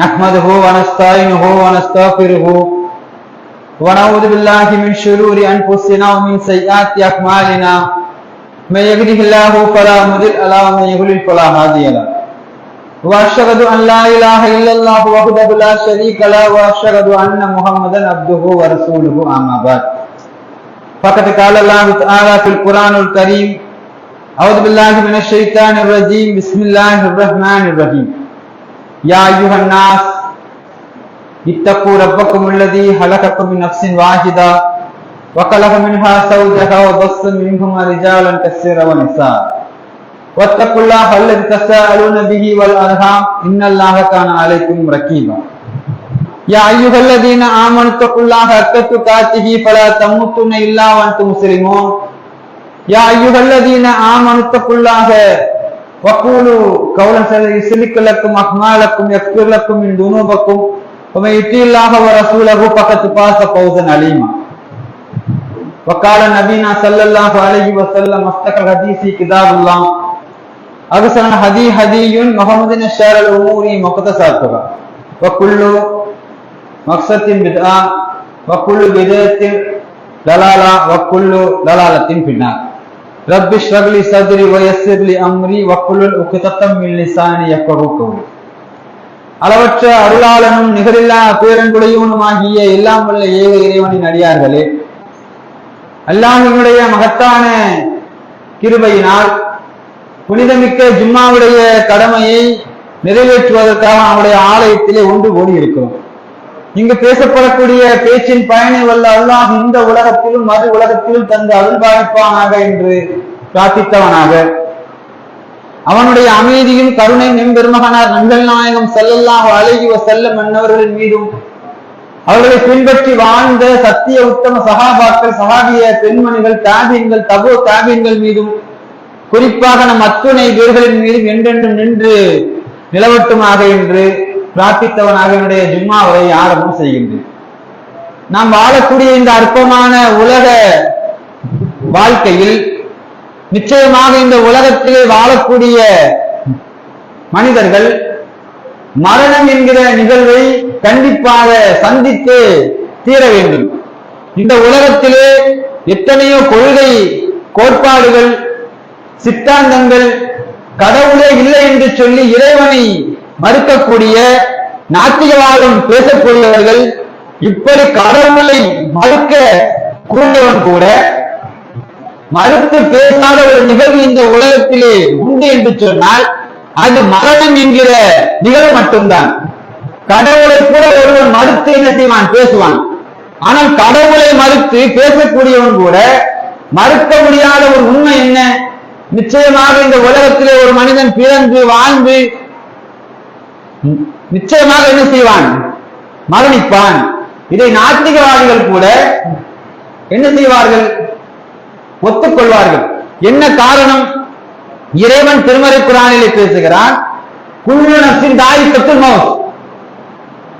نحمده ونستعينه ونستغفره ونعوذ بالله من شرور أنفسنا ومن سيئات أعمالنا. من يهده الله فلا مضل له ومن يضلل فلا هادي له. وأشهد أن لا إله إلا الله وحده لا شريك له وأشهد أن محمدا عبده ورسوله أما بعد. فقد قال الله تعالى في القرآن الكريم أعوذ بالله من الشيطان الرجيم بسم الله الرحمن الرحيم. يا أيها الناس اتقوا ربكم الذي خلقكم من نفس واحدة وخلق منها زوجها وبث منهما رجالا كثيرا ونساء واتقوا الله الذي تساءلون به والأرحام إن الله كان عليكم رقيبا يا أيها الذين آمنوا اتقوا الله حق تقاته فلا تموتن إلا وأنتم مسلمون يا أيها الذين آمنوا اتقوا الله وقولوا قولا سديدا يسلك لكم أعمالكم يغفر لكم من ذنوبكم ومن يطع الله ورسوله فقد فاز فوزا عليما وقال نبينا صلى الله عليه وسلم أصدق الحديث كتاب الله أحسن الهدي هدي محمد شر الأمور محدثاتها وكل مقصد بدعة وكل بدعة ضلالة وكل ضلالة في النار رب اشرح لي صدري ويسر لي أمري وكل عقدة من لساني يفقهوا قولي அளவற்ற அருளாளனும் நிகரில்லா பேரன்புடையவனுமாகிய எல்லாம் வல்ல ஏக இறைவனின் அடியார்களே அல்லாஹினுடைய மகத்தான கிருபையினால் புனிதமிக்க ஜும்மாவுடைய கடமையை நிறைவேற்றுவதற்காக அவனுடைய ஆலயத்திலே ஒன்று கூடி இருக்கிறோம் இங்கு பேசப்படக்கூடிய பேச்சின் பயனை வல்ல அல்லாஹ் இந்த உலகத்திலும் மறு உலகத்திலும் தந்து அருள்பாலிப்பானாக என்று பிரார்த்தித்தவனாக. அவனுடைய அமைதியும் கருணை நெம்பெருமகனார் நங்கள் நாயகம் செல்லல்லாஹ் அழகி செல்லம் மன்னவர்களின் மீதும் அவர்களை பின்பற்றி வாழ்ந்த சத்திய உத்தம சகாபாக்கள் சகாபிய பெண்மணிகள் தாபியங்கள் தபோ தாபியங்கள் மீதும் குறிப்பாக நம் அத்துணை வீர்களின் மீதும் என்றென்றும் நின்று நிலவட்டுமாக என்று பிரார்த்தித்தவனாக என்னுடைய ஜும்மாவை ஆரம்பம் செய்கின்றேன். நாம் வாழக்கூடிய இந்த அற்பமான உலக வாழ்க்கையில் நிச்சயமாக இந்த உலகத்திலே வாழக்கூடிய மனிதர்கள் மரணம் என்கிற நிகழ்வை கண்டிப்பாக சந்தித்து தீர வேண்டும். இந்த உலகத்திலே எத்தனையோ கொள்கை கோட்பாடுகள் சித்தாந்தங்கள் கடவுளே இல்லை என்று சொல்லி இறைவனை மறுக்கக்கூடிய நாத்திகவாதம் பேசக்கூடியவர்கள் இப்படி கடவுளை மறுக்க கூடியவன் கூட மறுத்து பேசாத ஒரு நிகழ்வு இந்த உலகத்திலே உண்டு என்று சொன்னால் அது மரணம் என்கிற நிகழ்வு மட்டும்தான். கடவுளை கூட ஒருவன் மறுத்து என்ன செய்வான்? பேசுவான். ஆனால் கடவுளை மறுத்து பேசக்கூடியவன் கூட மறுக்க முடியாத ஒரு உண்மை என்ன? நிச்சயமாக இந்த உலகத்திலே ஒரு மனிதன் பிறந்து வாழ்ந்து நிச்சயமாக என்ன செய்வான்? மரணிப்பான். இதை நாத்திகவாதிகள் கூட என்ன செய்வார்கள்? ஒத்துக்கொள்வார்கள். என்ன காரணம்? இறைவன் திருமறை குரானிலே பேசுகிறான் குழு தாய் சத்து மவுத்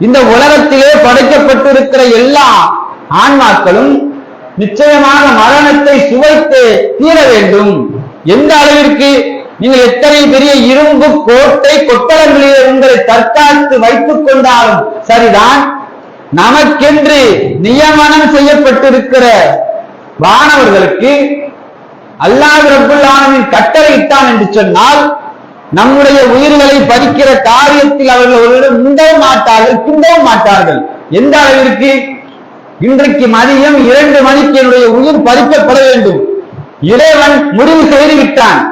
இந்த உலகத்திலே படைக்கப்பட்டிருக்கிற எல்லா ஆன்மாக்களும் நிச்சயமாக மரணத்தை சுவைத்து தீர வேண்டும். எந்த அளவிற்கு? நீங்கள் எத்தனை பெரிய இரும்பு கோட்டை கொட்டளங்களில் உங்களை தற்காத்து வைத்துக் கொண்டாலும் சரிதான்? நமக்கென்று நியமனம் செய்யப்பட்டிருக்கிற வானவர்களுக்கு அல்லாஹ் ரபுல் ஆலமின் கட்டளையிட்டான் என்று சொன்னால் நம்முடைய உயிர்களை பறிக்கிற காரியத்தில் அவர்கள் ஒருவரிடம் முந்தவும் மாட்டார்கள் பிந்தவும் மாட்டார்கள். எந்த அளவிற்கு? இன்றைக்கு மதியம் இரண்டு மணிக்கு என்னுடைய உயிர் பறிக்கப்பட வேண்டும். இறைவன் முடிவு செய்து விட்டான்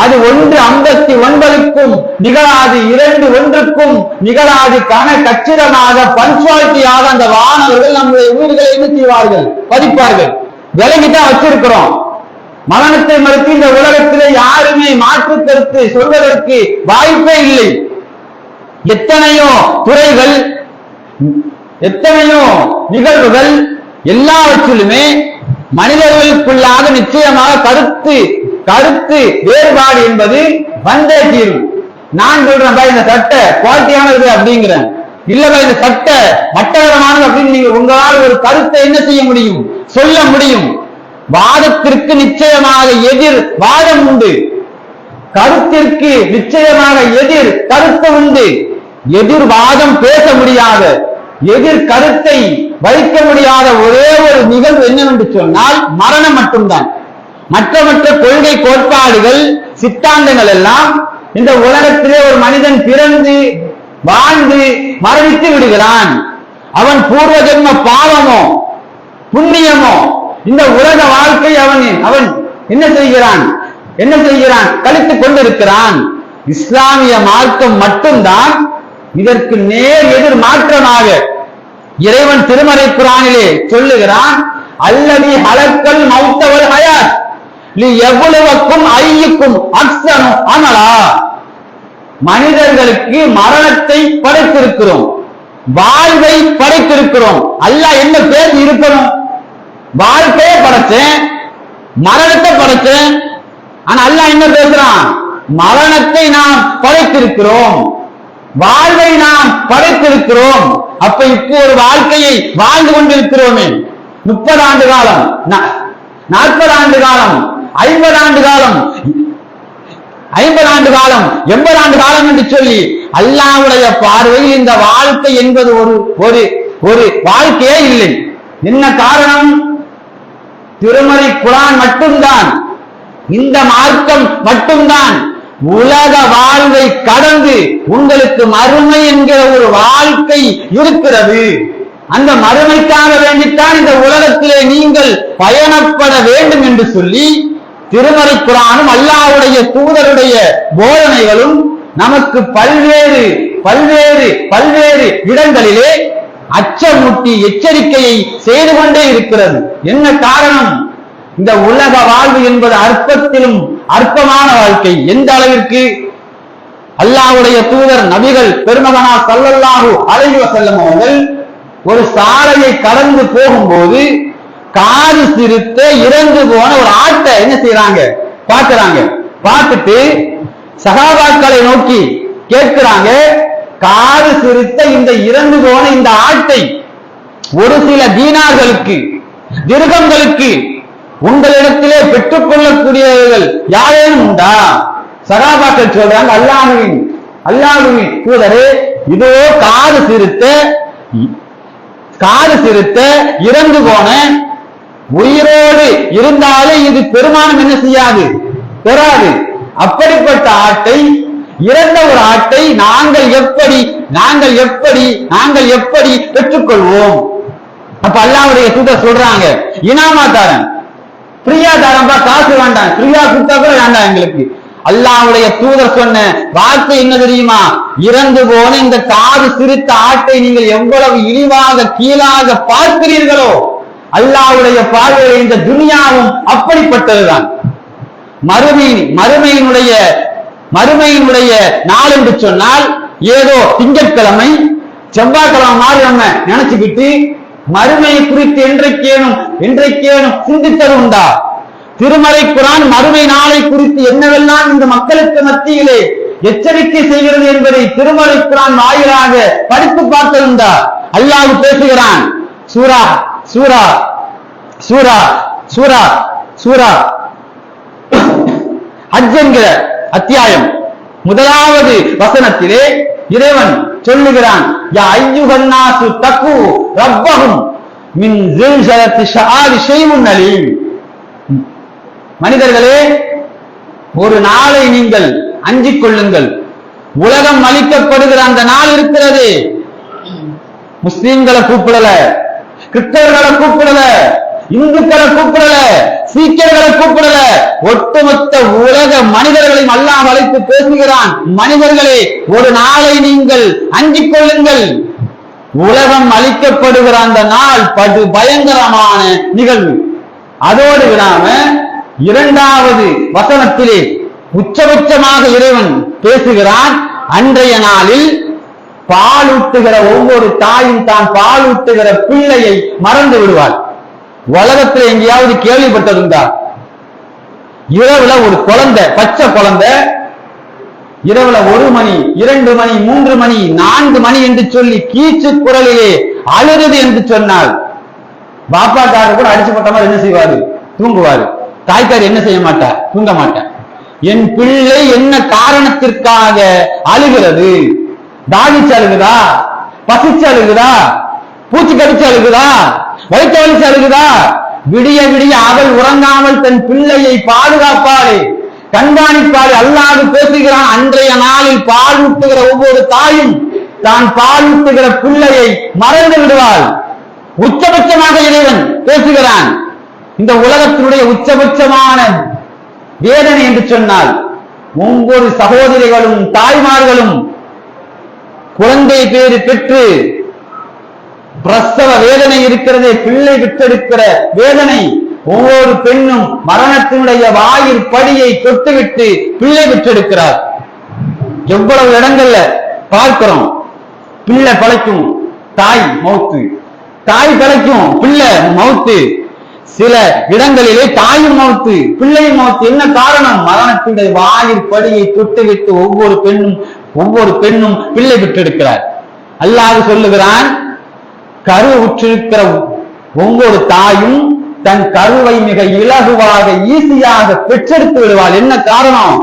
அது ஒன்று ஐம்பத்தி ஒன்பதுக்கும் நிகழாது இரண்டு ஒன்றுக்கும் நிகழாது கன கச்சிதமாக பன்சுவாலிட்டியாக அந்த வானவர்கள் நம்முடைய உயிர்களை என்ன செய்வார்கள்? பதிப்பார்கள். விலகிதான் வச்சிருக்கிறோம். மரணத்தை மறுத்து இந்த உலகத்திலே யாருமே மாற்று கருத்து சொல்வதற்கு வாய்ப்பே இல்லை. எத்தனையோ துறைகள் எத்தனையோ நிகழ்வுகள் எல்லாவற்றிலுமே மனிதர்களுக்குள்ளாக நிச்சயமாக கருத்து கருத்து வேறுபாடு என்பது வந்தே தீரும் நான் சொல்றேன் பாய் இந்த சட்டை குவாலிட்டியானது அப்படிங்கிறேன். இல்ல இந்த சட்டை மட்டகரமானது அப்படின்னு நீங்க உங்களால் ஒரு கருத்தை என்ன செய்ய முடியும்? சொல்ல முடியும். வாதத்திற்கு நிச்சயமாக எதிர் வாதம் உண்டு. கருத்திற்கு நிச்சயமாக எதிர் கருத்து உண்டு. எதிர்வாதம் பேச முடியாத எதிர் கருத்தை வைக்க முடியாத ஒரே ஒரு நிகழ்வு என்னவென்று சொன்னால் மரணம் மட்டும்தான். மற்ற மற்ற கொள்கை கோட்பாடுகள் சித்தாந்தங்கள் எல்லாம் இந்த உலகத்திலே ஒரு மனிதன் பிறந்து வாழ்ந்து மரணித்து விடுகிறான். அவன் பூர்வ ஜென்ம பாவமோ புண்ணியமோ இந்த உலக வாழ்க்கை அவன் அவன் என்ன செய்கிறான்? என்ன செய்கிறான்? கழித்துக் கொண்டிருக்கிறான். இஸ்லாமிய மார்க்கம் மட்டும்தான் இதற்கு நேர் எதிர் மாற்றமாக இறைவன் திருமறை குரானிலே சொல்லுகிறான் அல்லது ஹலக்கல் மௌத்தவள் ஹயாத். எவ்வளவுக்கும் ஐயுக்கும் அக்சனு ஆனலா? மனிதர்களுக்கு மரணத்தை படைத்திருக்கிறோம். வாழ்வை படைத்திருக்கிறோம். அல்ல என்ன பேர் இருக்கணும்? வாழ்க்கையை படைச்சேன் மரணத்தை படைச்சேன். ஆனா அல்ல என்ன பேசுறான்? மரணத்தை நாம் படைத்திருக்கிறோம். வாழ்வை நாம் படைத்திருக்கிறோம். அப்ப இப்போ ஒரு வாழ்க்கையை வாழ்ந்து கொண்டிருக்கிறோமே. முப்பது ஆண்டு காலம். நாற்பது ஆண்டு காலம். ஐம்பது ஆண்டு காலம். ஐம்பது ஆண்டு காலம். எண்பது ஆண்டு காலம் என்று சொல்லி அல்லாவுடைய பார்வையில் இந்த வாழ்க்கை என்பது ஒரு ஒரு ஒரு வாழ்க்கையே இல்லை. என்ன காரணம்? திருமறை குரான் மட்டும்தான். இந்த மார்க்கம் மட்டும்தான். உலக வாழ்வை கடந்து உங்களுக்கு மறுமை என்கிற ஒரு வாழ்க்கை இருக்கிறது. அந்த மறுமைக்காக வேண்டித்தான் இந்த உலகத்திலே நீங்கள் பயணப்பட வேண்டும் என்று சொல்லி திருமறை குரானும் அல்லாவுடைய தூதருடைய போதனைகளும் நமக்கு பல்வேறு பல்வேறு பல்வேறு இடங்களிலே அச்சமூட்டி எச்சரிக்கையை செய்து கொண்டே இருக்கிறது. என்ன காரணம்? இந்த உலக வாழ்வு என்பது அற்பத்திலும் அற்பமான வாழ்க்கை. எந்த அளவிற்கு? அல்லாவுடைய தூதர் நபிகள் பெருமகனா சல்லல்லாஹு அலைஹி செல்லும் அவர்கள் ஒரு சாலையை கடந்து போகும்போது காது சிரித்த இறந்து போன ஒரு ஆட்டை என்ன செய்யறாங்க பார்க்கறாங்க. பார்த்துட்டு சகாபாக்களை நோக்கி கேட்கிறாங்க காது சிரித்த இந்த இறந்து போன இந்த ஆட்டை ஒரு சில தீனார்களுக்கு திருகங்களுக்கு உங்களிடத்திலே பெற்றுக் கொள்ளக்கூடியவர்கள் யாரேனும் உண்டா? சகாபாக்கள் சொல்றாங்க அல்லாஹுவின் அல்லாஹுவின் தூதரே இதோ காது சிரித்த காது சிரித்த இறந்து போன உயிரோடு இருந்தாலும் இது பெருமானம் என்ன செய்யாது? பெறாது. அப்படிப்பட்ட ஆட்டை இறந்த ஒரு ஆட்டை நாங்கள் எப்படி நாங்கள் எப்படி நாங்கள் எப்படி பெற்றுக்கொள்வோம்? அப்ப அல்லாவுடைய தூதர் சொல்றாங்க இனாமா தாரன் ஃப்ரீயா தாரம்பா காசு வேண்டாம். ஃப்ரீயா கொடுத்தா கூட வேண்டாம் எங்களுக்கு. அல்லாவுடைய தூதர் சொன்ன வார்த்தை என்ன தெரியுமா? இறந்து போன இந்த காது சிரித்த ஆட்டை நீங்கள் எவ்வளவு இழிவாக கீழாக பார்க்கிறீர்களோ அல்லாவுடைய பார்வையில் இந்த துனியாவும் அப்படிப்பட்டதுதான். மறுமை மறுமையினுடைய மறுமையினுடைய நாள் என்று சொன்னால் ஏதோ திங்கட்கிழமை செவ்வாய்க்கிழமை மாதிரி நம்ம நினைச்சுக்கிட்டு மறுமையை குறித்து என்றைக்கேனும் என்றைக்கேனும் சிந்தித்தது உண்டா? திருமலை குரான் மறுமை நாளை குறித்து என்னவெல்லாம் இந்த மக்களுக்கு மத்தியிலே எச்சரிக்கை செய்கிறது என்பதை திருமலை குரான் வாயிலாக படித்து பார்த்ததுண்டா அல்லாஹ் பேசுகிறான். சூரா சூரா சூரா சூரா சூரா. ஹஜ் என்கிற அத்தியாயம். முதலாவது வசனத்திலே இறைவன் சொல்லுகிறான் யா ஐயுகன்னாசு தக்கு ரப்பகும் மின் ஜில்சலத்தி ஷஆரி ஷைமுன் அலீம். மனிதர்களே ஒரு நாளை நீங்கள் அஞ்சிக் கொள்ளுங்கள். உலகம் அளிக்கப்படுகிற அந்த நாள் இருக்கிறது. முஸ்லிம்களை கூப்பிடல. கிறிஸ்தவர்களை கூப்பிடல இந்துக்களை கூப்பிடல சீக்கியர்களை கூப்பிடல. ஒட்டுமொத்த உலக மனிதர்களையும் அல்லாஹ் அழைத்து பேசுகிறான். மனிதர்களே ஒரு நாளை நீங்கள் அஞ்சிக் கொள்ளுங்கள். உலகம் அழிக்கப்படுகிற அந்த நாள் படு பயங்கரமான நிகழ்வு. அதோடு விடாம இரண்டாவது வசனத்திலே உச்சபட்சமாக இறைவன் பேசுகிறான். அன்றைய நாளில் பாலூட்டுகிற ஒவ்வொரு தாயும் தான் பாலூட்டுகிற பிள்ளையை மறந்து விடுவாள். உலகத்தில் எங்கேயாவது கேள்விப்பட்டதுண்டா? இரவுல ஒரு குழந்தை பச்சை குழந்தை இரவுல ஒரு மணி இரண்டு மணி மூன்று மணி நான்கு மணி என்று சொல்லி கீச்சு குரலிலே அழுகுது என்று சொன்னால் பாப்பாக்காரர் கூட அடிச்சு போட்ட மாதிரி என்ன செய்வாரு? தூங்குவாரு. தாய்க்கார் என்ன செய்ய மாட்டார்? தூங்க மாட்டார். என் பிள்ளை என்ன காரணத்திற்காக அழுகிறது? தாகிச்சு அழுகுதா பசிச்சு அழுகுதா பூச்சி கடிச்சு அழுகுதா வயிற்று வலிச்சு அழுகுதா விடிய விடிய அவள் உறங்காமல் தன் பிள்ளையை பாதுகாப்பாளே கண்காணிப்பாளே அல்லாது பேசுகிறான் அன்றைய நாளில் பால் ஊட்டுகிற ஒவ்வொரு தாயும் தான் பால் ஊட்டுகிற பிள்ளையை மறந்து விடுவாள். உச்சபட்சமாக இறைவன் பேசுகிறான். இந்த உலகத்தினுடைய உச்சபட்சமான வேதனை என்று சொன்னால் ஒவ்வொரு சகோதரிகளும் தாய்மார்களும் குழந்தை பேறு பெற்று பிரசவ வேதனை இருக்கிறதே பிள்ளை விட்டெடுக்கிற வேதனை ஒவ்வொரு பெண்ணும் மரணத்தினுடைய வாயில் படியை தொட்டுவிட்டு பிள்ளை விட்டெடுக்கிறார். எவ்வளவு இடங்கள்ல பார்க்கிறோம் பிள்ளை பழைக்கும் தாய் மௌத்து தாய் பழைக்கும் பிள்ளை மௌத்து சில இடங்களிலே தாயும் மௌத்து பிள்ளையும் மௌத்து என்ன காரணம்? மரணத்தினுடைய வாயில் படியை தொட்டுவிட்டு ஒவ்வொரு பெண்ணும் ஒவ்வொரு பெண்ணும் பிள்ளை பெற்றெடுக்கிறார் அல்லாஹ் சொல்லுகிறான் கரு உற்றிருக்கிற ஒவ்வொரு தாயும் தன் கருவை மிக இலகுவாக ஈஸியாக பெற்றெடுத்து விடுவாள். என்ன காரணம்?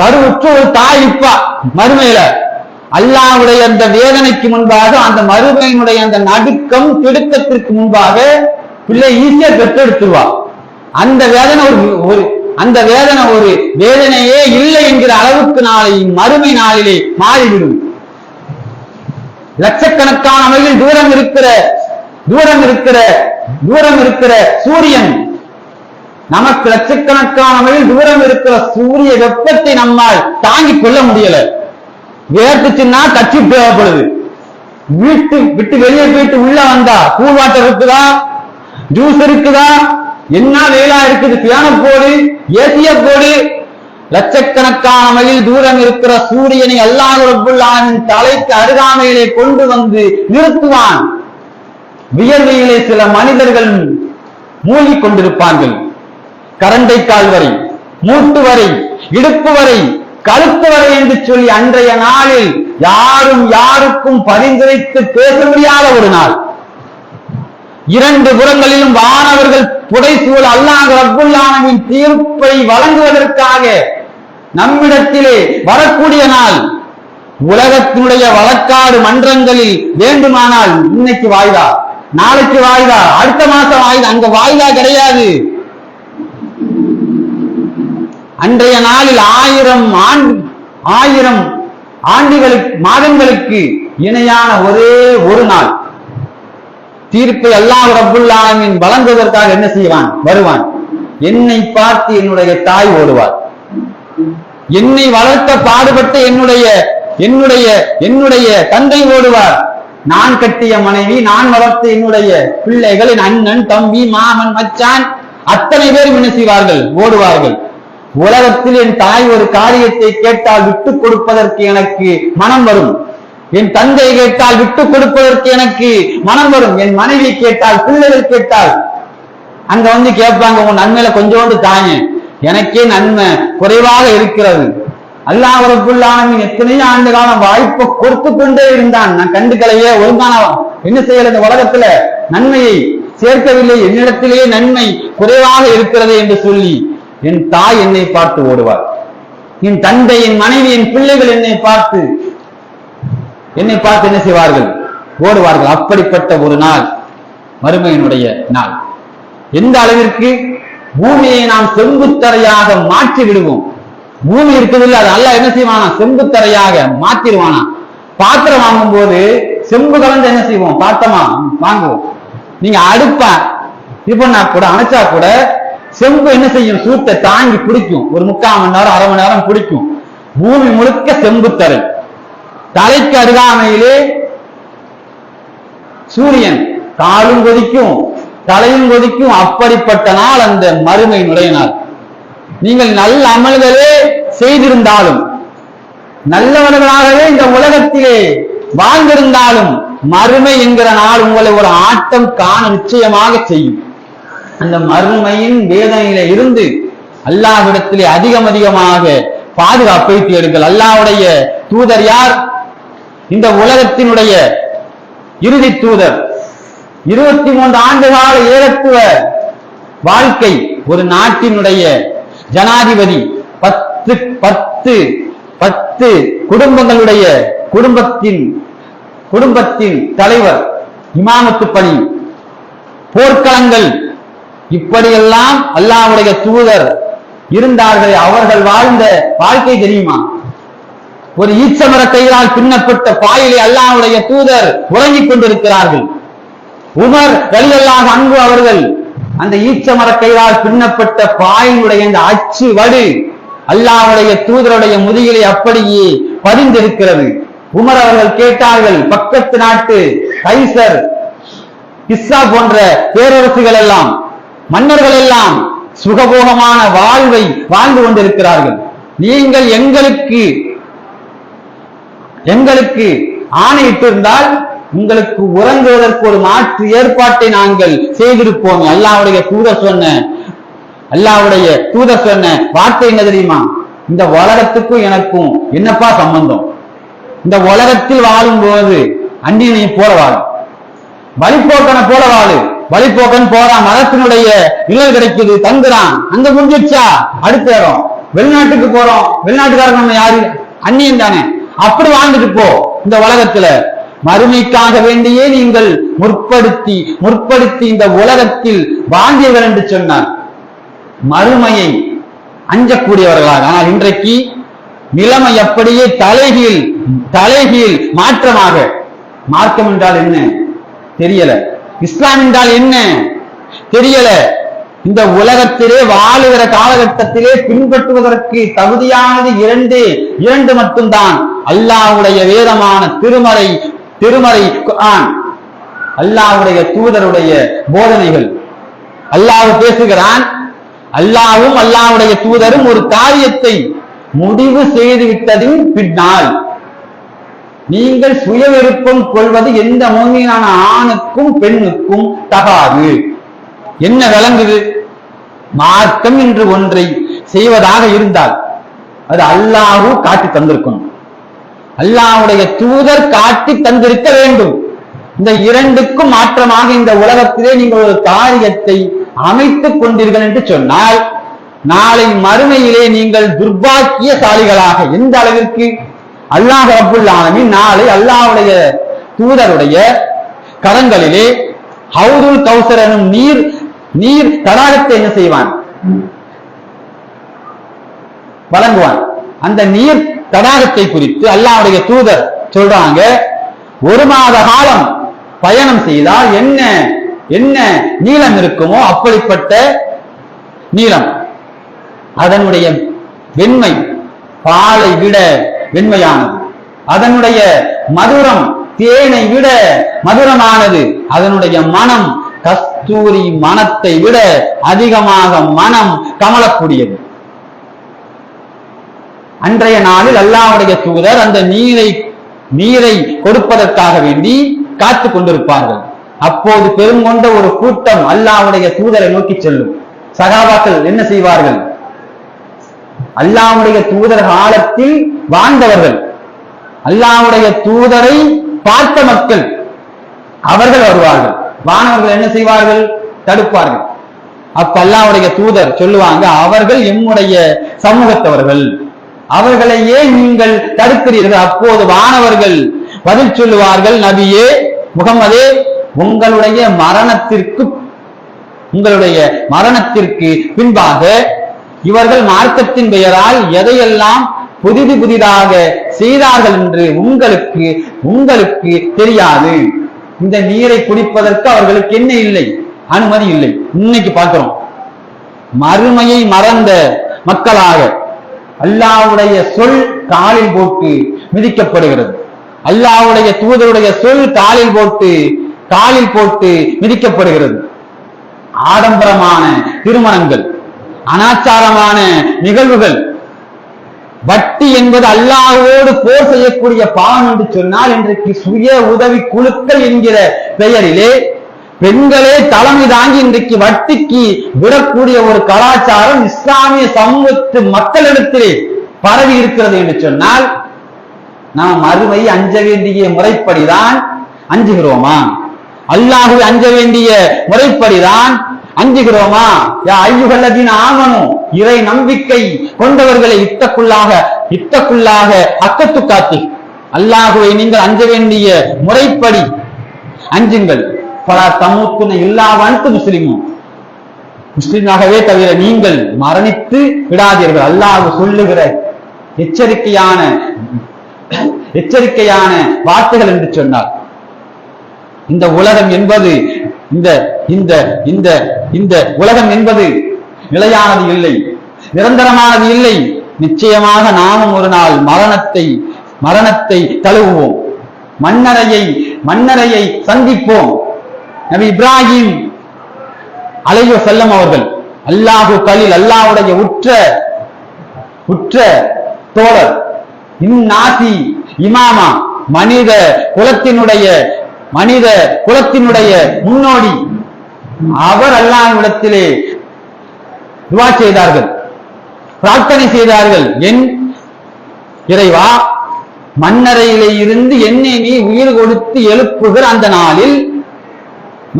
கரு உற்ற ஒரு தாய் இப்பா மறுமையில. அல்லாவுடைய அந்த வேதனைக்கு முன்பாக அந்த மறுமையினுடைய அந்த நடுக்கம் திடுக்கத்திற்கு முன்பாக பிள்ளை ஈஸியா பெற்றெடுத்துருவா. அந்த வேதனை ஒரு ஒரு அந்த வேதனை ஒரு வேதனையே இல்லை என்கிற அளவுக்கு நாளை மறுமை நாளிலே மாறிவிடும். லட்சக்கணக்கான மைல் தூரம் இருக்கிற தூரம் இருக்கிற தூரம் இருக்கிற சூரியன் நமக்கு லட்சக்கணக்கான மைல் தூரம் இருக்கிற சூரிய வெப்பத்தை நம்மால் தாங்கிக் கொள்ள முடியல. வேர்த்துச்சுன்னா கட்சி தேவைப்படுது வீட்டு விட்டு வெளியே போயிட்டு உள்ள வந்தா கூழ் வாட்டர் இருக்குதா? ஜூஸ் இருக்குதா? என்ன வேலா இருக்குது? பியானோ போடு ஏசிய போடு. லட்சக்கணக்கான மைல் தூரம் இருக்கிற சூரியனை அல்லாஹ் ரப்புல் தலைக்கு அருகாமையிலே கொண்டு வந்து நிறுத்துவான். வியர்வையிலே சில மனிதர்கள் மூழ்கிக் கொண்டிருப்பார்கள். கரண்டை கால் வரை மூட்டு வரை இடுப்பு வரை கழுத்து வரை என்று சொல்லி அன்றைய நாளில் யாரும் யாருக்கும் பரிந்துரைத்து பேச முடியாத ஒரு நாள். இரண்டு புறங்களிலும் வானவர்கள் புடைசூழ் அல்லாஹ் ரப்புல் தீர்ப்பை வழங்குவதற்காக நம்மிடத்திலே வரக்கூடிய நாள் உலகத்தினுடைய வழக்காடு மன்றங்களில் வேண்டுமானால் இன்னைக்கு வாய்தா நாளைக்கு வாய்தா அடுத்த மாசம் வாய்தா அங்க வாய்தா கிடையாது. அன்றைய நாளில் ஆயிரம் ஆண்டு ஆயிரம் ஆண்டுகளுக்கு மாதங்களுக்கு இணையான ஒரே ஒரு நாள். தீர்ப்பை அல்லாஹ் ரப்புல் வழங்குவதற்காக என்ன செய்வான்? வருவான். என்னை பார்த்து என்னுடைய தாய் ஓடுவார் என்னை வளர்த்த பாடுபட்டு என்னுடைய என்னுடைய என்னுடைய தந்தை ஓடுவார். நான் கட்டிய மனைவி நான் வளர்த்த என்னுடைய பிள்ளைகள் என் அண்ணன் தம்பி மாமன் மச்சான் அத்தனை பேரும் என்ன செய்வார்கள்? ஓடுவார்கள். உலகத்தில் என் தாய் ஒரு காரியத்தை கேட்டால் விட்டுக் கொடுப்பதற்கு எனக்கு மனம் வரும். என் தந்தை கேட்டால் விட்டுக் கொடுப்பதற்கு எனக்கு மனம் வரும். என் மனைவி கேட்டால் பிள்ளைகள் கேட்டால். அங்க வந்து கேட்பாங்க உன் நன்மையில கொஞ்சோண்டு தாங்க எனக்கே நன்மை குறைவாக இருக்கிறது. அல்லாஹ் ரப்புல் எத்தனை எத்தனையோ ஆண்டு காலம் வாய்ப்பை கொடுத்து கொண்டே இருந்தான். நான் கண்டுக்கலையே ஒழுங்கானவன் என்ன செய்யல இந்த உலகத்துல? நன்மையை சேர்க்கவில்லை. என்னிடத்திலேயே நன்மை குறைவாக இருக்கிறது என்று சொல்லி என் தாய் என்னை பார்த்து ஓடுவார் என் தந்தை என் மனைவி என் பிள்ளைகள் என்னை பார்த்து என்னை பார்த்து என்ன செய்வார்கள்? ஓடுவார்கள். அப்படிப்பட்ட ஒரு நாள் மறுமையினுடைய நாள். எந்த அளவிற்கு பூமியை நாம் செங்குத்தரையாக மாற்றி விடுவோம் பூமி இருக்குதில்ல அது அல்ல என்ன செய்வானா? செம்புத்தரையாக மாத்திருவானா பாத்திரம் வாங்கும் போது செம்பு கலந்து என்ன செய்வோம்? பாத்தமா வாங்குவோம். நீங்க அடுப்ப இது பண்ணா கூட அணைச்சா கூட செம்பு என்ன செய்யும்? சூட்டை தாங்கி பிடிக்கும். ஒரு முக்கால் மணி நேரம் அரை மணி நேரம் பிடிக்கும். பூமி முழுக்க செம்புத்தரை தலைக்கு அருகாமையிலே சூரியன் காலும் கொதிக்கும் தலையும் கொதிக்கும். அப்படிப்பட்ட நாள் அந்த மறுமை நுழையினார் நீங்கள் நல்ல அமல்களே செய்திருந்தாலும் நல்லவர்களாகவே இந்த உலகத்திலே வாழ்ந்திருந்தாலும் மறுமை என்கிற நாள் உங்களை ஒரு ஆட்டம் காண நிச்சயமாக செய்யும். அந்த மறுமையின் வேதனையில இருந்து அல்லாஹ்விடத்திலே அதிகம் அதிகமாக பாதுகாப்பை தேடுங்கள். அல்லாவுடைய தூதர் யார்? இந்த உலகத்தினுடைய இறுதி தூதர். இருபத்தி மூன்று ஆண்டுகால ஏகத்துவ வாழ்க்கை ஒரு நாட்டினுடைய ஜனாதிபதி. பத்து பத்து பத்து குடும்பங்களுடைய குடும்பத்தின் குடும்பத்தின் தலைவர் இமாமத்து பணி. போர்க்களங்கள் இப்படியெல்லாம் அல்லாவுடைய தூதர் இருந்தார்கள் அவர்கள் வாழ்ந்த வாழ்க்கை தெரியுமா? ஒரு ஈச்சமர கையால் பின்னப்பட்ட பாயிலே அல்லாவுடைய தூதர் உறங்கிக் கொண்டிருக்கிறார்கள். உமர் ரலியல்லாஹு அன்பு அவர்கள் அந்த ஈச்சமர கையால் பின்னப்பட்ட பாயினுடைய அந்த அச்சு வடு அல்லாவுடைய தூதருடைய முதுகிலே அப்படியே பதிந்திருக்கிறது. உமர் அவர்கள் கேட்டார்கள் பக்கத்து நாட்டு கைசர் கிஸ்ஸா போன்ற பேரரசுகள் எல்லாம் மன்னர்கள் எல்லாம் சுகபோகமான வாழ்வை வாழ்ந்து கொண்டிருக்கிறார்கள். நீங்கள் எங்களுக்கு எங்களுக்கு ஆணையிட்டிருந்தால் உங்களுக்கு உறங்குவதற்கு ஒரு மாற்று ஏற்பாட்டை நாங்கள் செய்திருப்போம். அல்லாவுடைய தூதர் சொன்ன அல்லாவுடைய தூதர் சொன்ன வார்த்தை என்ன தெரியுமா? இந்த உலகத்துக்கும் எனக்கும் என்னப்பா சம்பந்தம்? இந்த உலகத்தில் வாழும் போது அந்நியனை போல வாழும் வழிபோக்கனை போல வாழு. வழிபோக்கன் போறான் மதத்தினுடைய நிழல் கிடைக்குது தங்குறான். அங்க முடிஞ்சிருச்சா அடுத்த இடம். வெளிநாட்டுக்கு போறோம். வெளிநாட்டுக்காரங்க நம்ம யாரு? அந்நியன் தானே. அப்படி வாழ்ந்துட்டு போ. இந்த உலகத்துல மறுமைக்காக வேண்டியே நீங்கள் முற்படுத்தி முற்படுத்தி இந்த உலகத்தில் வாழ்ந்தீர்கள் என்று சொன்னார். மறுமையை அஞ்சக்கூடியவர்களாக. ஆனால் இன்றைக்கு நிலைமை அப்படியே தலைகீழ் தலைகீழ் மாற்றமாக. மார்க்கம் என்றால் என்ன? தெரியல. இஸ்லாம் என்றால் என்ன? தெரியல. இந்த உலகத்திலே வாழுகிற காலகட்டத்திலே பின்பற்றுவதற்கு தகுதியானது இரண்டு இரண்டு மட்டும்தான். அல்லாஹ்வுடைய வேதமான திருமறை திருமறை குர்ஆன். அல்லாஹுடைய தூதருடைய போதனைகள். அல்லாஹ் பேசுகிறான் அல்லாவும் அல்லாவுடைய தூதரும் ஒரு காரியத்தை முடிவு செய்து விட்டதின் பின்னால். நீங்கள் சுய விருப்பம் கொள்வது எந்த மோமியான ஆணுக்கும் பெண்ணுக்கும் தகாது. என்ன விளங்குது? மார்க்கம் என்று ஒன்றை செய்வதாக இருந்தால் அது அல்லாஹு காட்டி தந்திருக்கணும். அல்லாவுடைய தூதர் காட்டி தந்திருக்க வேண்டும். இந்த இரண்டுக்கும் மாற்றமாக இந்த உலகத்திலே நீங்கள் ஒரு காரியத்தை அமைத்துக் கொண்டீர்கள் என்று சொன்னால் நாளை மறுமையிலே நீங்கள் துர்பாக்கியசாலிகளாக எந்த அளவிற்கு? அல்லாஹ் ரப்புல் நாளை அல்லாவுடைய தூதருடைய கரங்களிலே ஹவுதுல் கௌசர் எனும் நீர் நீர் தடாகத்தை என்ன செய்வான்? வழங்குவான். அந்த நீர் தடாகத்தை குறித்து அல்லாவுடைய தூதர் சொல்றாங்க. ஒரு மாத காலம் பயணம் செய்தால் என்ன என்ன நீளம் இருக்குமோ அப்படிப்பட்ட நீளம். அதனுடைய வெண்மை பாலை விட வெண்மையானது. அதனுடைய மதுரம் தேனை விட மதுரமானது. அதனுடைய மனம் கஸ்தூரி மனத்தை விட அதிகமாக மனம் கமலக்கூடியது. அன்றைய நாளில் அல்லாவுடைய தூதர் அந்த நீரை நீரை கொடுப்பதற்காக வேண்டி காத்துக் கொண்டிருப்பார்கள். அப்போது பெருங்கொண்ட ஒரு கூட்டம் அல்லாவுடைய தூதரை நோக்கி செல்லும். சகாபாக்கள் என்ன செய்வார்கள்? அல்லாவுடைய தூதர் காலத்தில் வாழ்ந்தவர்கள். அல்லாவுடைய தூதரை பார்த்த மக்கள் அவர்கள் வருவார்கள். வானவர்கள் என்ன செய்வார்கள்? தடுப்பார்கள். அப்ப அல்லாவுடைய தூதர் சொல்லுவாங்க அவர்கள் எம்முடைய சமூகத்தவர்கள். அவர்களை ஏன் நீங்கள் தடுக்கிறீர்கள்? அப்போது வானவர்கள் பதில் சொல்லுவார்கள் நபியே முகமதே உங்களுடைய மரணத்திற்கு உங்களுடைய மரணத்திற்கு பின்பாக இவர்கள் மார்க்கத்தின் பெயரால் எதையெல்லாம் புதிது புதிதாக செய்தார்கள் என்று உங்களுக்கு உங்களுக்கு தெரியாது. இந்த நீரை குடிப்பதற்கு அவர்களுக்கு என்ன இல்லை? அனுமதி இல்லை. இன்னைக்கு பார்க்கிறோம். மறுமையை மறந்த மக்களாக அல்லாவுடைய சொல் காலில் போட்டு மிதிக்கப்படுகிறது. அல்லாவுடைய தூதருடைய சொல் காலில் போட்டு காலில் போட்டு மிதிக்கப்படுகிறது. ஆடம்பரமான திருமணங்கள் அனாச்சாரமான நிகழ்வுகள். வட்டி என்பது அல்லாஹோடு போர் செய்யக்கூடிய பாவம் என்று சொன்னால் இன்றைக்கு சுய உதவி குழுக்கள் என்கிற பெயரிலே பெண்களே தலைமை தாங்கி இன்றைக்கு வட்டிக்கு விடக்கூடிய ஒரு கலாச்சாரம் இஸ்லாமிய சமூகத்து மக்களிடத்திலே பரவி இருக்கிறது என்று சொன்னால் நாம் மறுமை அஞ்ச வேண்டிய முறைப்படிதான் அஞ்சுகிறோமா? அல்லாஹுவை அஞ்ச வேண்டிய முறைப்படிதான் அஞ்சுகிறோமா? யா ஐயுகல்லதீன் ஆமனும் இறை நம்பிக்கை கொண்டவர்களை இத்தக்குள்ளாக இத்தக்குள்ளாக அக்கத்து காத்தி அல்லாஹுவை நீங்கள் அஞ்ச வேண்டிய முறைப்படி அஞ்சுங்கள். பல தமுத்துன இல்லாவன்ட்டு முஸ்லிமும். முஸ்லிமாகவே தவிர நீங்கள் மரணித்து விடாதீர்கள். அல்லாஹ் சொல்லுகிற எச்சரிக்கையான எச்சரிக்கையான வார்த்தைகள் என்று சொன்னார் இந்த உலகம் என்பது இந்த இந்த இந்த இந்த உலகம் என்பது நிலையானது இல்லை நிரந்தரமானது இல்லை. நிச்சயமாக நாமும் ஒரு நாள் மரணத்தை மரணத்தை தழுவுவோம். மன்னரையை மன்னரையை சந்திப்போம். நபி இப்ராஹிம் அலையோ செல்லம் அவர்கள் அல்லாஹு கலில் அல்லாவுடைய உற்ற உற்ற தோழர் இந்நாசி இமாமா மனித குலத்தினுடைய மனித குலத்தினுடைய முன்னோடி அவர் அல்லாஹ்விடத்திலே துவா செய்தார்கள் பிரார்த்தனை செய்தார்கள் என் இறைவா மன்னரையிலே இருந்து என்னை நீ உயிர் கொடுத்து எழுப்புகிற அந்த நாளில்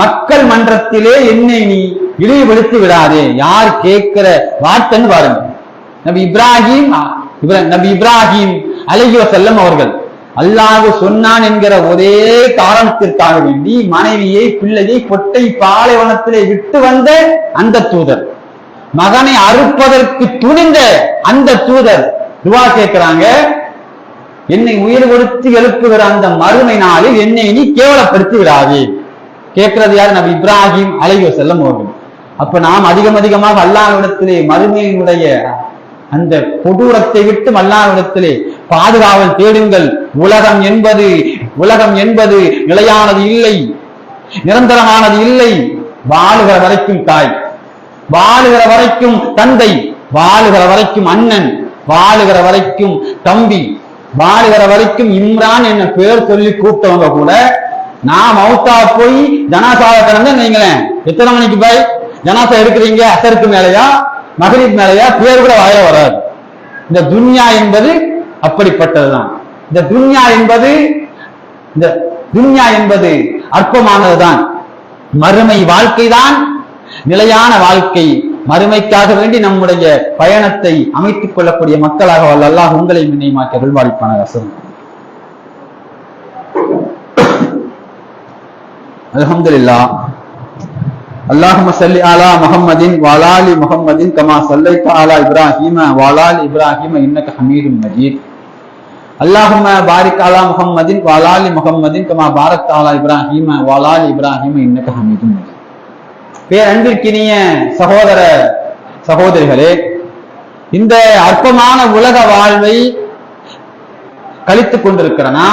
மக்கள் மன்றத்திலே என்னை நீ இழிவுபடுத்தி விடாதே. யார் கேட்கிற வார்த்தைன்னு பாருங்க. நபி இப்ராஹிம் நபி இப்ராஹிம் அழகிய செல்லம் அவர்கள் அல்லாஹ் சொன்னான் என்கிற ஒரே காரணத்திற்காக வேண்டி மனைவியை பிள்ளையை கொட்டை பாலைவனத்திலே விட்டு வந்த அந்த தூதர். மகனை அறுப்பதற்கு துணிந்த அந்த தூதர். துவா கேட்கிறாங்க. என்னை உயிர் கொடுத்து எழுப்புகிற அந்த மறுமை நாளில் என்னை நீ கேவலப்படுத்தி விடாதே. கேட்கிறது யார்? நபி இப்ராஹிம் அலையோ செல்லம் அவர்கள். அப்ப நாம் அதிகம் அதிகமாக அல்லாவிடத்திலே மறுமையினுடைய அந்த கொடூரத்தை விட்டு அல்லாஹ்விடத்திலே பாதுகாவல் தேடுங்கள். உலகம் என்பது உலகம் என்பது நிலையானது இல்லை. நிரந்தரமானது இல்லை. வாழுகிற வரைக்கும் தாய் வாழுகிற வரைக்கும் தந்தை வாழுகிற வரைக்கும் அண்ணன் வாழுகிற வரைக்கும் தம்பி வாழுகிற வரைக்கும் இம்ரான் என்ன பேர் சொல்லி கூப்பிட்டவங்க கூட நான் மவுத்தா போய் ஜனாசாவை கடந்த நீங்களேன் எத்தனை மணிக்கு போய்? ஜனாசா எடுக்கிறீங்க அசருக்கு மேலையா மகளிர் மேலையா பேர் கூட வாய வராது. இந்த துன்யா என்பது அப்படிப்பட்டதுதான். இந்த துன்யா என்பது இந்த துன்யா என்பது அற்பமானதுதான். மறுமை வாழ்க்கைதான். நிலையான வாழ்க்கை. மறுமைக்காக வேண்டி நம்முடைய பயணத்தை அமைத்துக் கொள்ளக்கூடிய மக்களாக வல்ல அல்லாஹ் உங்களை நினைமாக்க அருள்வாளிப்பான வசனம் அலமதுல்லா அல்லாஹம சல்லி ஆலா முகம்மதின் வாலாலி முகம்மதின் கமா சல்லைத்த ஆலா இப்ராஹிம வாலாலி இப்ராஹிம இன்னக ஹமீதும் மஜீத். அல்லாஹும பாரிக் அலா முஹம்மதின் வாலாலி முகம்மதின் கமா பாரத் ஆலா இப்ராஹிம வாலாலி இப்ராஹிம இன்னக ஹமீதும் மஜீத். பேரன்பிற்கினிய சகோதர சகோதரிகளே இந்த அற்பமான உலக வாழ்வை கழித்துக் கொண்டிருக்கிறனா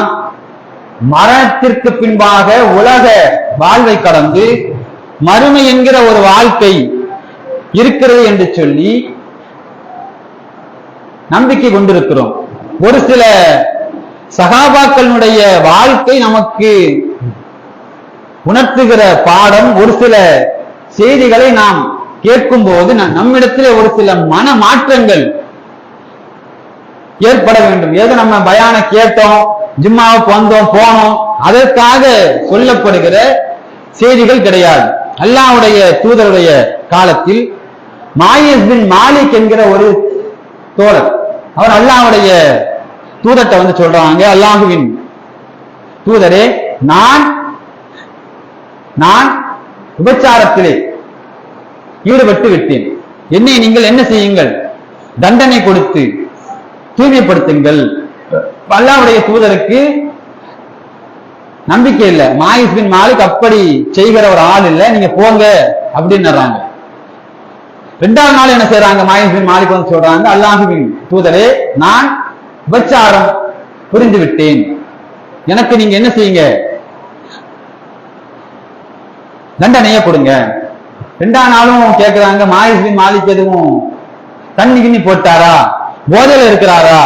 மரணத்திற்கு பின்பாக உலக வாழ்வை கடந்து மறுமை என்கிற ஒரு வாழ்க்கை இருக்கிறது என்று சொல்லி நம்பிக்கை கொண்டிருக்கிறோம். ஒரு சில சகாபாக்களுடைய வாழ்க்கை நமக்கு உணர்த்துகிற பாடம் ஒரு சில செய்திகளை நாம் கேட்கும் போது ந- நம்மிடத்திலே ஒரு சில மன மாற்றங்கள் ஏற்பட வேண்டும். ஏதோ நம்ம பயான கேட்டோம் ஜிம்மாவுக்கு வந்தோம் போனோம். அதற்காக சொல்லப்படுகிற செய்திகள் கிடையாது. அல்லாவுடைய தூதருடைய காலத்தில் மாயிஸ் பின் மாலிக் என்கிற ஒரு தோழர் அவர் அல்லாவுடைய தூதத்தை வந்து சொல்றாங்க அல்லாஹுவின் தூதரே நான் நான் விபச்சாரத்திலே ஈடுபட்டு விட்டேன். என்னை நீங்கள் என்ன செய்யுங்கள்? தண்டனை கொடுத்து தூய்மைப்படுத்துங்கள். அல்லாவுடைய தூதருக்கு நம்பிக்கை இல்ல. மாயிஸ் பின் மாலிக் அப்படி செய்கிற ஒரு ஆள் இல்ல. நீங்க போங்க அப்படின்னுறாங்க. ரெண்டாவது நாள் என்ன செய்யறாங்க மாயிஸ் பின் மாலிக் வந்து சொல்றாங்க அல்லாஹுவின் தூதரே நான் விபச்சாரம் புரிந்து விட்டேன். எனக்கு நீங்க என்ன செய்யுங்க? தண்டனைய கொடுங்க. ரெண்டாம் நாளும் கேக்குறாங்க மாயிஸ் பின் மாலிக் எதுவும் தண்ணி கிண்ணி போட்டாரா? போதையில இருக்கிறாரா?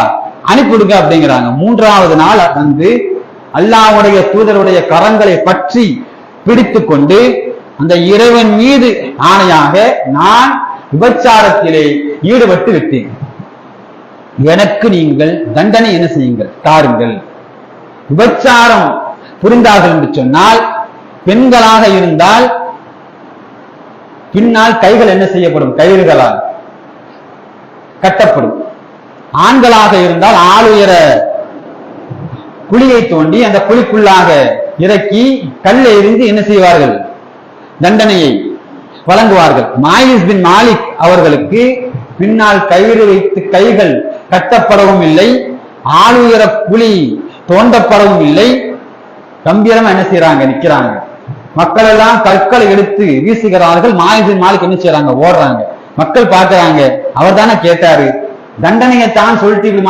அனுப்பிவிடுங்க அப்படிங்கிறாங்க. மூன்றாவது நாள் வந்து அல்லாவுடைய தூதருடைய கரங்களை பற்றி பிடித்து கொண்டு அந்த இறைவன் மீது ஆணையாக நான் விபச்சாரத்திலே ஈடுபட்டு விட்டேன். எனக்கு நீங்கள் தண்டனை என்ன செய்யுங்கள்? தாருங்கள். விபச்சாரம் புரிந்தார்கள் என்று சொன்னால் பெண்களாக இருந்தால் பின்னால் கைகள் என்ன செய்யப்படும்? கயிறுகளால் கட்டப்படும். ஆண்களாக இருந்தால் ஆளுயர குழியை தோண்டி அந்த குழிக்குள்ளாக இறக்கி கல்லை எறிந்து என்ன செய்வார்கள்? தண்டனையை வழங்குவார்கள். மாயிஸ் பின் மாலிக் அவர்களுக்கு பின்னால் கயிறு வைத்து கைகள் கட்டப்படவும் இல்லை ஆளுயர புலி தோண்டப்படவும் இல்லை. கம்பீரமா என்ன செய்யறாங்க நிக்கிறாங்க. மக்கள் எல்லாம் கற்களை எடுத்து வீசுகிறார்கள். மாயிசின் மாலிக் என்ன செய்யறாங்க ஓடுறாங்க. மக்கள் பார்க்கிறாங்க. அவர் தானே கேட்டாரு. தண்டனையை தான் சொல்லிட்டு இப்படி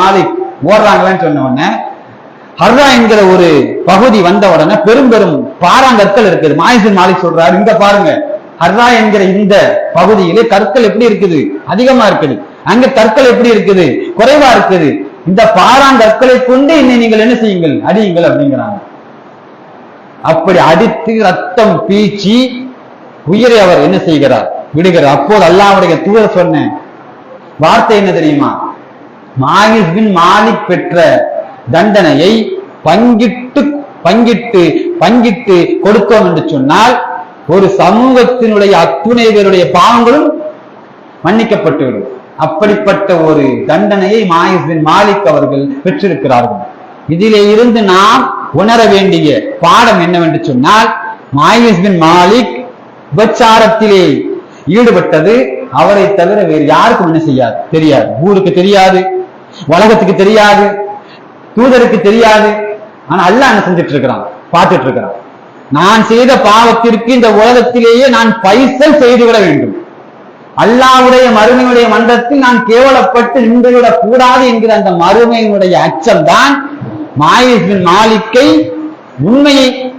மாலிக் ஓடுறாங்களான்னு சொன்ன உடனே ஹர்ரா என்கிற ஒரு பகுதி வந்த உடனே பெரும் பெரும் பாறாங்கற்கள் இருக்குது. மாயிசின் மாலிக் சொல்றாரு. இங்க பாருங்க. ஹர்ரா என்கிற இந்த பகுதியிலே கற்கள் எப்படி இருக்குது? அதிகமா இருக்குது. அங்க கற்கள் எப்படி இருக்குது? குறைவா இருக்குது. இந்த பாறாங்கற்களை கொண்டு இன்னை நீங்கள் என்ன செய்யுங்கள்? அடியுங்கள் அப்படிங்கிறாங்க. அப்படி அடித்து ரத்தம் பீச்சி உயிரை அவர் என்ன செய்கிறார்? விடுகிறார். அப்போது அல்லாவுடைய தூதர் சொன்னேன் வார்த்தை என்ன தெரியுமா? மாலிக் பின் மாலிக் பெற்ற தண்டனையை பங்கிட்டு பங்கிட்டு பங்கிட்டு கொடுத்தோம் என்று சொன்னால் ஒரு சமூகத்தினுடைய அத்துணை பேருடைய பாவங்களும் மன்னிக்கப்பட்டுவிடும். அப்படிப்பட்ட ஒரு தண்டனையை மாயிஸ் பின் மாலிக் அவர்கள் பெற்றிருக்கிறார்கள். இதிலே இருந்து நாம் உணர வேண்டிய பாடம் என்னவென்று சொன்னால் மாயிஸ் பின் மாலிக் விபச்சாரத்திலே ஈடுபட்டது அவரை தவிர வேறு யாருக்கும் என்ன செய்யாது? தெரியாது. ஊருக்கு தெரியாது. உலகத்துக்கு தெரியாது. தூதருக்கு தெரியாது. ஆனா அல்லாஹ் என்ன செஞ்சுட்டு இருக்கிறான் பார்த்துட்டு இருக்கிறான் நான் செய்த பாவத்திற்கு இந்த உலகத்திலேயே நான் பைசல் செய்துவிட வேண்டும். அல்லாவுடைய மறுமையுடைய மன்றத்தில் நான் கேவலப்பட்டு நின்றுவிடக் கூடாது என்கிற அந்த மறுமையினுடைய அச்சம்தான் மாயிஸ்பின் மாலிக்கை உண்மையை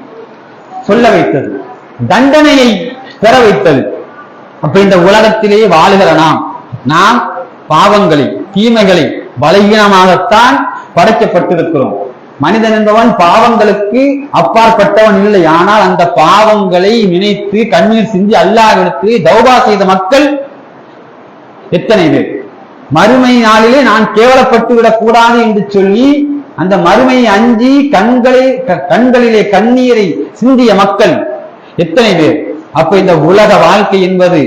சொல்ல வைத்தது. தண்டனையை பெற வைத்தது. அப்ப இந்த உலகத்திலேயே வாழுகிற நாம் நாம் பாவங்களை தீமைகளை பலகீனமாகத்தான் படைக்கப்பட்டிருக்கிறோம். மனிதன் என்பவன் பாவங்களுக்கு அப்பாற்பட்டவன் இல்லை. ஆனால் அந்த பாவங்களை நினைத்து கண்ணீர் சிந்தி அல்லாவிடத்து தௌபா செய்த மக்கள் எத்தனை பேர்? மறுமை நாளிலே நான் கேவலப்பட்டு விடக் கூடாது என்று சொல்லி அந்த மறுமையை அஞ்சி கண்களை க- கண்களிலே கண்ணீரை சிந்திய மக்கள் எத்தனை பேர்? அப்ப இந்த உலக வாழ்க்கை என்பது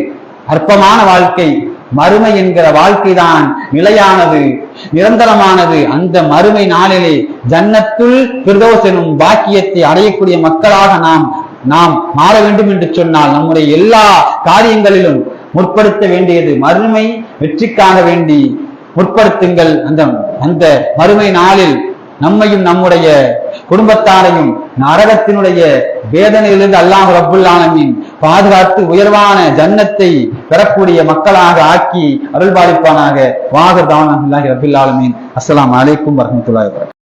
அற்பமான வாழ்க்கை. மறுமை என்கிற வாழ்க்கைதான் நிலையானது நிரந்தரமானது. அந்த மறுமை நாளிலே ஜன்னத்துள் பிரதோஸ் எனும் பாக்கியத்தை அடையக்கூடிய மக்களாக நாம் நாம் மாற வேண்டும் என்று சொன்னால் நம்முடைய எல்லா காரியங்களிலும் முற்படுத்த வேண்டியது மறுமை வெற்றிக்காக வேண்டி முற்படுத்துங்கள். அந்த அந்த மறுமை நாளில் நம்மையும் நம்முடைய குடும்பத்தாரையும் நரகத்தினுடைய வேதனையிலிருந்து அல்லாஹ் ரப்புல் ஆலமீன் பாதுகாத்து உயர்வான ஜன்னத்தை பெறக்கூடிய மக்களாக ஆக்கி அருள்பாலிப்பானாக. வாகர் தாவன் ரபில் அஸ்லாம் அலைக்கும் வரஹ்மத்துல்லாஹி